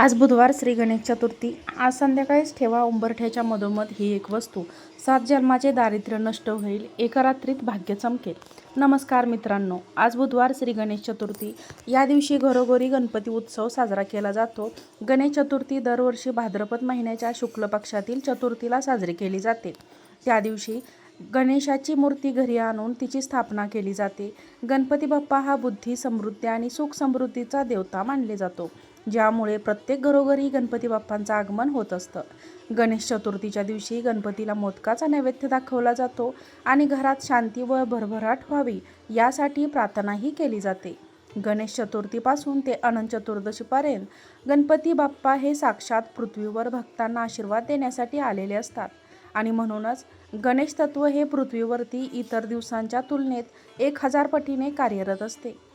आज बुधवार श्री गणेश चतुर्थी. आज संध्याकाळीच ठेवा उंबरठ्याच्या मधोमध ही एक वस्तू. सात जन्माचे दारिद्र्य नष्ट होईल एका रात्रीत भाग्य चमकेल. नमस्कार मित्रांनो आज बुधवार श्री गणेश चतुर्थी. या दिवशी घरोघरी गणपती उत्सव साजरा केला जातो. गणेश चतुर्थी दरवर्षी भाद्रपद महिन्याच्या शुक्ल पक्षातील चतुर्थीला साजरी केली जाते. त्या दिवशी गणेशाची मूर्ती घरी आणून तिची स्थापना केली जाते. गणपती बाप्पा हा बुद्धी समृद्धी आणि सुख समृद्धीचा देवता मानले जातो. ज्यामुळे प्रत्येक घरोघरी गणपती बाप्पांचं आगमन होत असतं. गणेश चतुर्थीच्या दिवशी गणपतीला मोदकाचा नैवेद्य दाखवला जातो आणि घरात शांती व भरभराट व्हावी यासाठी प्रार्थनाही केली जाते. गणेश चतुर्थीपासून ते अनंत चतुर्दशीपर्यंत गणपती बाप्पा हे साक्षात पृथ्वीवर भक्तांना आशीर्वाद देण्यासाठी आलेले असतात. आणि म्हणूनच गणेश तत्व हे पृथ्वीवरती इतर दिवसांच्या तुलनेत एक हजार पटीने कार्यरत असते.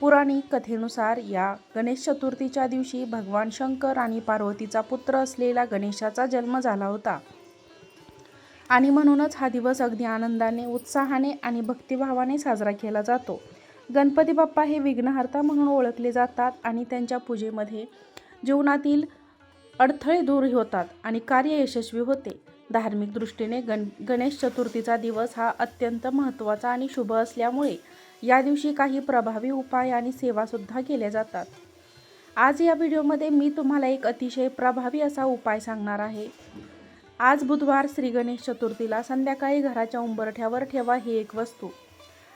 पुराणिक कथेनुसार या गणेश चतुर्थीच्या दिवशी भगवान शंकर आणि पार्वतीचा पुत्र असलेला गणेशाचा जन्म झाला होता. आणि म्हणूनच हा दिवस अगदी आनंदाने उत्साहाने आणि भक्तिभावाने साजरा केला जातो. गणपती बाप्पा हे विघ्नहर्ता म्हणून ओळखले जातात आणि त्यांच्या पूजेमध्ये जीवनातील अडथळे दूर होतात आणि कार्य यशस्वी होते. धार्मिक दृष्टीने गण गणेश चतुर्थीचा दिवस हा अत्यंत महत्त्वाचा आणि शुभ असल्यामुळे या दिवशी काही प्रभावी उपाय आणि सेवासुद्धा केल्या जातात. आज या व्हिडिओमध्ये मी तुम्हाला एक अतिशय प्रभावी असा उपाय सांगणार आहे. आज बुधवार श्री गणेश चतुर्थीला संध्याकाळी घराच्या उंबरठ्यावर ठेवा ही एक वस्तू.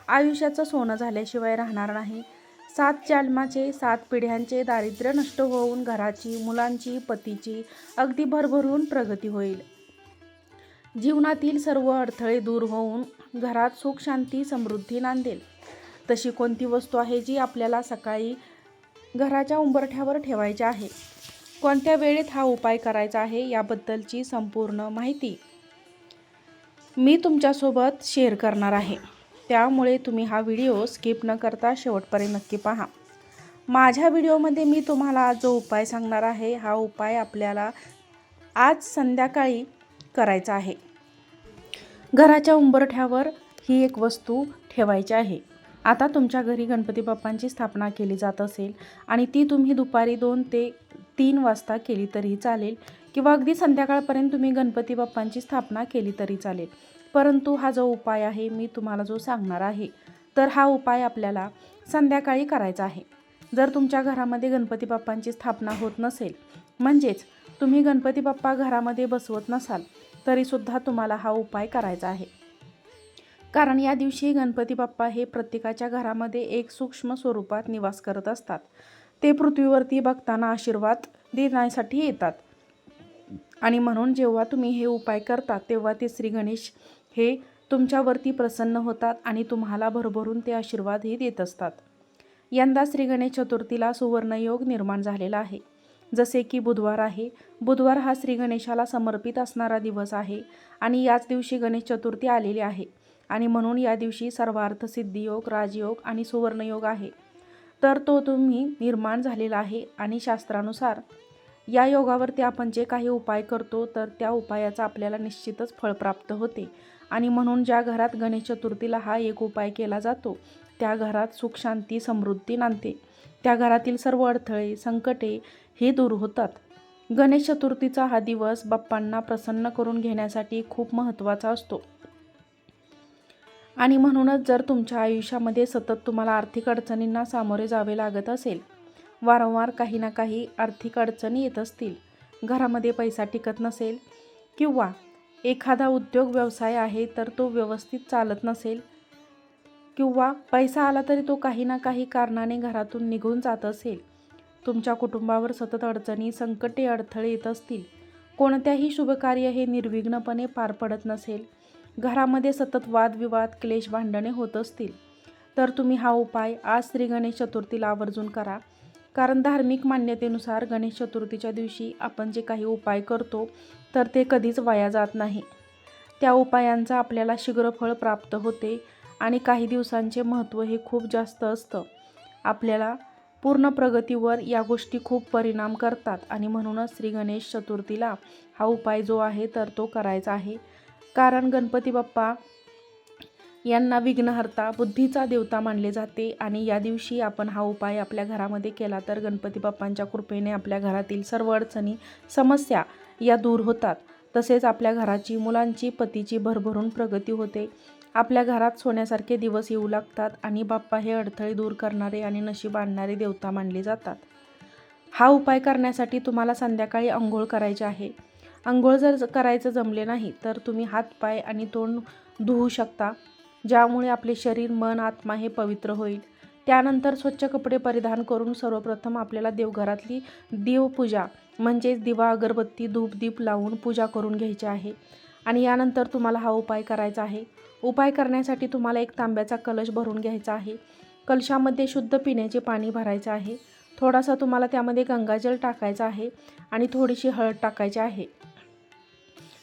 आयुष्याचं सोनं झाल्याशिवाय राहणार नाही. सात जन्माचे सात पिढ्यांचे दारिद्र्य नष्ट होऊन घराची मुलांची पतीची अगदी भरभरून प्रगती होईल. जीवनातील सर्व अडथळे दूर होऊन घरात सुख शांती समृद्धी नांदेल. तशी कोणती वस्तू आहे जी आपल्याला सकाळी घराच्या उंबरठ्यावर ठेवायची आहे? कोणत्या वेळेत हा उपाय करायचा आहे याबद्दलची संपूर्ण माहिती मी तुमच्यासोबत शेअर करणार आहे. त्यामुळे तुम्ही हा व्हिडिओ स्किप न करता शेवटपर्यंत नक्की पहा. माझ्या व्हिडिओमध्ये मी तुम्हाला जो उपाय सांगणार आहे हा उपाय आपल्याला आज संध्याकाळी करायचा आहे. घराच्या उंबरठ्यावर ही एक वस्तू ठेवायची आहे. आता तुमच्या घरी गणपती बाप्पांची स्थापना केली जात असेल आणि ती तुम्ही दुपारी दोन ते तीन वाजता केली तरीही चालेल किंवा अगदी संध्याकाळपर्यंत तुम्ही गणपती बाप्पांची स्थापना केली तरी चालेल. परंतु हा जो उपाय आहे मी तुम्हाला जो सांगणार आहे तर हा उपाय आपल्याला संध्याकाळी करायचा आहे. जर तुमच्या घरामध्ये गणपती बाप्पांची स्थापना होत नसेल म्हणजेच तुम्ही गणपती बाप्पा घरामध्ये बसवत नसाल तरीसुद्धा तुम्हाला हा उपाय करायचा आहे. कारण या दिवशी गणपती बाप्पा हे प्रत्येकाच्या घरामध्ये एक सूक्ष्म स्वरूपात निवास करत असतात. ते पृथ्वीवरती बघताना आशीर्वाद देण्यासाठी येतात. आणि म्हणून जेव्हा तुम्ही हे उपाय करता तेव्हा ते श्री गणेश हे तुमच्यावरती प्रसन्न होतात आणि तुम्हाला भरभरून ते आशीर्वादही देत असतात. यंदा श्री गणेश चतुर्थीला सुवर्णयोग निर्माण झालेला आहे. जसे की बुधवार आहे. बुधवार हा श्री गणेशाला समर्पित असणारा दिवस आहे आणि याच दिवशी गणेश चतुर्थी आलेली आहे. आणि म्हणून या दिवशी सर्वार्थ सिद्धियोग राजयोग आणि सुवर्णयोग आहे. तर तो तुम्ही निर्माण झालेला आहे आणि शास्त्रानुसार. या योगावरती आपण जे काही उपाय करतो तर त्या उपायाचा आपल्याला निश्चितच फळ प्राप्त होते. आणि म्हणून ज्या घरात गणेश चतुर्थीला हा एक उपाय केला जातो त्या घरात सुख शांती समृद्धी नांदते. त्या घरातील सर्व अडथळे संकटे हे दूर होतात. गणेश चतुर्थीचा हा दिवस बाप्पांना प्रसन्न करून घेण्यासाठी खूप महत्त्वाचा असतो. आणि म्हणूनच जर तुमच्या आयुष्यामध्ये सतत तुम्हाला आर्थिक अडचणींना सामोरे जावे लागत असेल वारंवार काही ना काही आर्थिक अडचणी येत असतील घरामध्ये पैसा टिकत नसेल किंवा एखादा उद्योग व्यवसाय आहे तर तो व्यवस्थित चालत नसेल किंवा पैसा आला तरी तो काही ना काही कारणाने घरातून निघून जात असेल तुमच्या कुटुंबावर सतत अडचणी संकटे अडथळे येत असतील कोणत्याही शुभकार्य हे निर्विघ्नपणे पार पडत नसेल घरामध्ये सतत वादविवाद क्लेश भांडणे होत असतील. तर तुम्ही हा उपाय आज श्री गणेश चतुर्थीला आवर्जून करा. कारण धार्मिक मान्यतेनुसार गणेश चतुर्थीच्या दिवशी आपण जे काही उपाय करतो तर ते कधीच वाया जात नाही. त्या उपायांचा आपल्याला शीघ्र फळ प्राप्त होते आणि काही दिवसांचे महत्त्व हे खूप जास्त असतं. आपल्याला पूर्ण प्रगतीवर या गोष्टी खूप परिणाम करतात आणि म्हणूनच श्री गणेश चतुर्थीला हा उपाय जो आहे तर तो करायचा आहे. कारण गणपती बाप्पा यांना विघ्नहर्ता बुद्धीचा देवता मानले जाते आणि या दिवशी आपण हा उपाय आपल्या घरामध्ये केला तर गणपती बाप्पांच्या कृपेने आपल्या घरातील सर्व अडचणी समस्या या दूर होतात. तसेच आपल्या घराची मुलांची पतीची भरभरून प्रगती होते. आपल्या घरात सोन्यासारखे दिवस येऊ लागतात आणि बाप्पा हे अडथळे दूर करणारे आणि नशीब आणणारे देवता मानले जातात. हा उपाय करण्यासाठी तुम्हाला संध्याकाळी आंघोळ करायचे आहे. आंघोळ जर करायचं जमले नाही तर तुम्ही हातपाय आणि तोंड धुवू शकता ज्यामुळे आपले शरीर मन आत्मा हे पवित्र होईल. त्यानंतर स्वच्छ कपडे परिधान करून सर्वप्रथम आपल्याला देवघरातली देवपूजा म्हणजेच दिवा अगरबत्ती धूप दीप लावून पूजा करून घ्यायची आहे. आणि यानंतर तुम्हाला हा उपाय करायचा आहे. उपाय करण्यासाठी तुम्हाला एक तांब्याचा कलश भरून घ्यायचा आहे. कलशामध्ये शुद्ध पिण्याचे पाणी भरायचं आहे. थोडासा तुम्हाला त्यामध्ये गंगाजल टाकायचं आहे आणि थोडीशी हळद टाकायची आहे.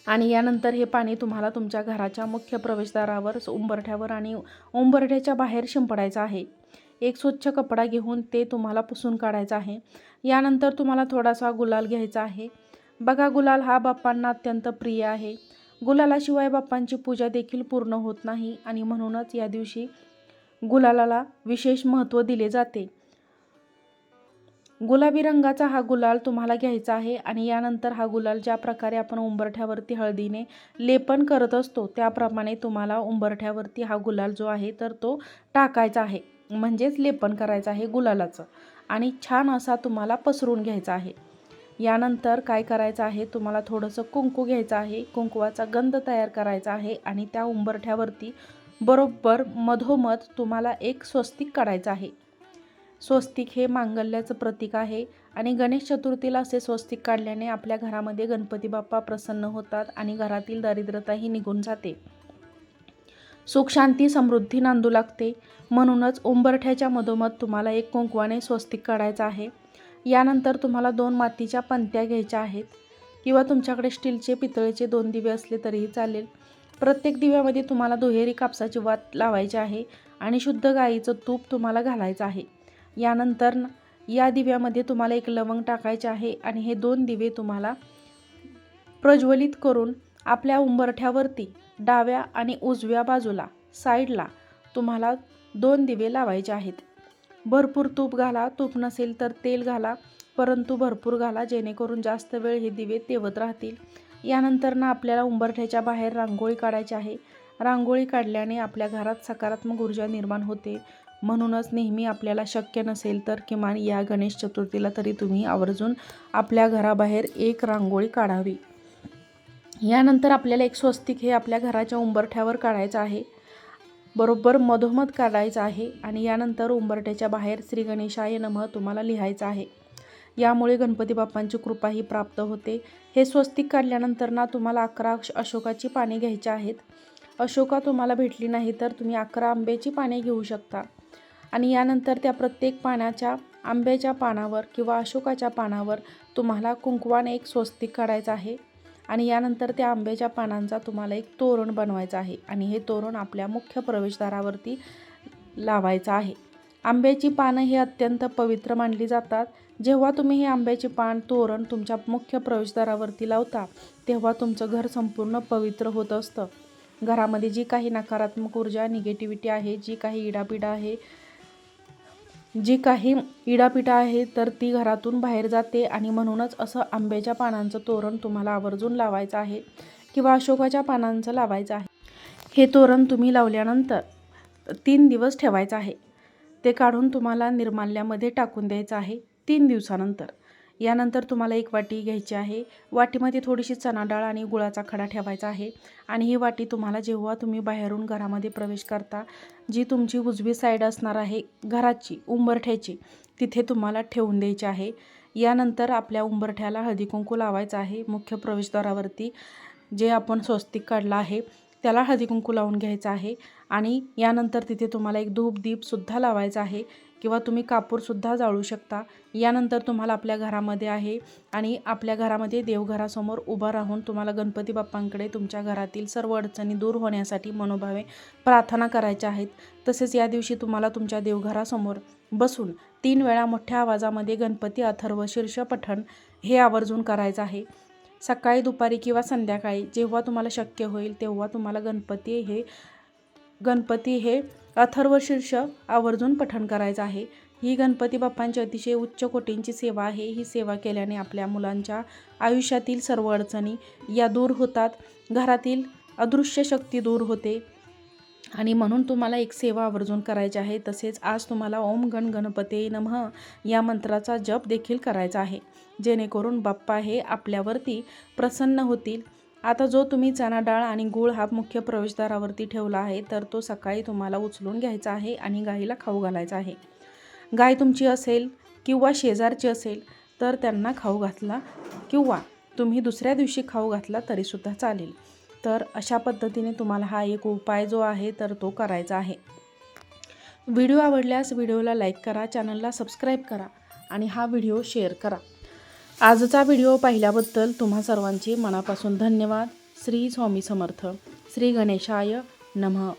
आणि यानंतर हे पाणी तुम्हाला तुमच्या घराच्या मुख्य प्रवेशद्वारावर उंबरठ्यावर आणि उंबरठ्याच्या बाहेर शिंपडायचं आहे. एक स्वच्छ कपडा घेऊन ते तुम्हाला पुसून काढायचं आहे. यानंतर तुम्हाला थोडासा गुलाल घ्यायचा आहे. बघा गुलाल हा बाप्पांना अत्यंत प्रिय आहे. गुलालाशिवाय बाप्पांची पूजा देखील पूर्ण होत नाही आणि म्हणूनच या दिवशी गुलालाला विशेष महत्त्व दिले जाते. गुलाबी रंगाचा हा गुलाल तुम्हाला घ्यायचा आहे आणि यानंतर हा गुलाल ज्या प्रकारे आपण उंबरठ्यावरती हळदीने लेपन करत असतो त्याप्रमाणे तुम्हाला उंबरठ्यावरती हा गुलाल जो आहे तर तो टाकायचा आहे. म्हणजेच लेपन करायचं आहे गुलालाचं. आणि छान असा तुम्हाला पसरून घ्यायचा आहे. यानंतर काय करायचं आहे तुम्हाला थोडंसं कुंकू घ्यायचं आहे. कुंकवाचा गंध तयार करायचा आहे आणि त्या उंबरठ्यावरती बरोबर मधोमध तुम्हाला एक स्वस्तिक काढायचं आहे. स्वस्तिक हे मांगल्याचं प्रतीक आहे. आणि गणेश चतुर्थीला असे स्वस्तिक काढल्याने आपल्या घरामध्ये गणपती बाप्पा प्रसन्न होतात आणि घरातील दारिद्रताही निघून जाते. सुख शांती समृद्धी नांदू लागते. म्हणूनच उंबरठ्याच्या मधोमध तुम्हाला एक कुंकवाने स्वस्तिक काढायचं आहे. यानंतर तुम्हाला दोन मातीच्या पंत्या घ्यायच्या आहेत. किंवा तुमच्याकडे स्टीलचे पितळेचे दोन दिवे असले तरीही चालेल. प्रत्येक दिव्यामध्ये तुम्हाला दुहेरी कापसाची वात लावायची आहे आणि शुद्ध गाईचं तूप तुम्हाला घालायचं आहे. यानंतर या दिव्यामध्ये तुम्हाला एक लवंग टाकायचे आहे आणि हे दोन दिवे तुम्हाला प्रज्वलित करून आपल्या उंबरठ्यावरती डाव्या आणि उजव्या बाजूला साईडला तुम्हाला दोन दिवे लावायचे आहेत. भरपूर तूप घाला तूप नसेल तर तेल घाला परंतु भरपूर घाला जेणेकरून जास्त वेळ हे दिवे तेवत राहतील. यानंतर ना आपल्याला उंबरठ्याच्या बाहेर रांगोळी काढायची आहे. रांगोळी काढल्याने आपल्या घरात सकारात्मक ऊर्जा निर्माण होते. म्हणूनच नेहमी आपल्याला शक्य नसेल तर किमान या गणेश चतुर्थीला तरी तुम्ही आवर्जून आपल्या घराबाहेर एक रांगोळी काढावी. यानंतर आपल्याला एक स्वस्तिक हे आपल्या घराच्या उंबरठ्यावर काढायचं आहे. बरोबर मधोमध काढायचं आहे आणि यानंतर उंबरठ्याच्या बाहेर श्री गणेशाय नमः तुम्हाला लिहायचं आहे. यामुळे गणपती बाप्पांची कृपाही प्राप्त होते. हे स्वस्तिक काढल्यानंतर ना तुम्हाला अकरा अशोकाची पाने घ्यायची आहेत. अशोका तुम्हाला भेटली नाही तर तुम्ही अकरा आंब्याची पाने घेऊ शकता. आणि यानंतर त्या प्रत्येक पानाच्या आंब्याच्या पानावर किंवा अशोकाच्या पानावर तुम्हाला कुंकवाने एक स्वस्तिक काढायचं आहे. आणि यानंतर त्या आंब्याच्या पानांचा तुम्हाला एक तोरण बनवायचं आहे. आणि हे तोरण आपल्या मुख्य प्रवेशद्वारावरती लावायचं आहे. आंब्याची पानं हे अत्यंत पवित्र मानली जातात. जेव्हा तुम्ही हे आंब्याचे पान तोरण तुमच्या मुख्य प्रवेशद्वारावरती लावता तेव्हा तुमचं घर संपूर्ण पवित्र होत असतं. घरामध्ये जी काही नकारात्मक ऊर्जा निगेटिव्हिटी आहे जी काही इडापिडा आहे जी काही इडापिडा आहे तर ती घरातून बाहेर जाते आणि म्हणूनच असं आंब्याच्या पानांचं तोरण तुम्हाला आवर्जून लावायचं आहे किंवा अशोकाच्या पानांचं लावायचं आहे. हे तोरण तुम्ही लावल्यानंतर तीन दिवस ठेवायचं आहे. ते काढून तुम्हाला निर्माल्यामध्ये टाकून द्यायचं आहे तीन दिवसानंतर. यानंतर तुम्हाला एक वाटी घ्यायची आहे. वाटीमध्ये थोडीशी चणा डाळ आणि गुळाचा खडा ठेवायचा आहे. आणि ही वाटी तुम्हाला जेव्हा तुम्ही बाहेरून घरामध्ये प्रवेश करता जी तुमची उजवी साईड असणार आहे घराची उंबरठ्याची तिथे तुम्हाला ठेवून द्यायची आहे. यानंतर आपल्या उंबरठ्याला हळदी कुंकू लावायचं आहे. मुख्य प्रवेशद्वारावरती जे आपण स्वस्तिक काढलं आहे त्याला हळदी कुंकू लावून घ्यायचं आहे. आणि यानंतर तिथे तुम्हाला एक धूप दीपसुद्धा लावायचा आहे. किंवा तुम्ही कापूरसुद्धा जाळू शकता. यानंतर तुम्हाला आपल्या घरामध्ये आहे आणि आपल्या घरामध्ये देवघरासमोर उभा राहून तुम्हाला गणपती बाप्पांकडे तुमच्या घरातील सर्व अडचणी दूर होण्यासाठी मनोभावे प्रार्थना करायच्या आहेत. तसेच या दिवशी तुम्हाला तुमच्या देवघरासमोर बसून तीन वेळा मोठ्या आवाजामध्ये गणपती अथर्व शीर्ष पठण हे आवर्जून करायचं आहे. सकाळी दुपारी किंवा संध्याकाळी जेव्हा तुम्हाला शक्य होईल तेव्हा तुम्हाला गणपती हे गणपती हे अथर्व शीर्ष आवर्जून पठण करायचं आहे. ही गणपती बाप्पांची अतिशय उच्च कोटींची सेवा आहे. ही सेवा केल्याने आपल्या मुलांच्या आयुष्यातील सर्व अडचणी या दूर होतात. घरातील अदृश्य शक्ती दूर होते. आणि म्हणून तुम्हाला एक सेवा आवर्जून करायची आहे. तसेच आज तुम्हाला ओम गण गणपते नमः या मंत्राचा जप देखील करायचा आहे. जेणेकरून बाप्पा हे आपल्यावरती प्रसन्न होतील. आता जो तुम्ही चणा डाळ आणि गूळ हा मुख्य प्रवेशद्वारावरती ठेवला आहे तर तो सकाळी तुम्हाला उचलून घ्यायचा आहे आणि गाईला खाऊ घालायचा आहे. गाय तुमची असेल किंवा शेजारची असेल तर त्यांना खाऊ घातला किंवा तुम्ही दुसऱ्या दिवशी खाऊ घातला तरीसुद्धा चालेल. तर अशा पद्धतीने तुम्हाला हा एक उपाय जो आहे तर तो करायचा आहे. व्हिडिओ आवडल्यास व्हिडिओला लाईक करा चॅनलला सबस्क्राईब करा आणि हा व्हिडिओ शेअर करा. आजचा व्हिडिओ पाहिल्याबद्दल तुम्हा सर्वांचे मनापासून धन्यवाद. श्री स्वामी समर्थ. श्री गणेशाय नमः.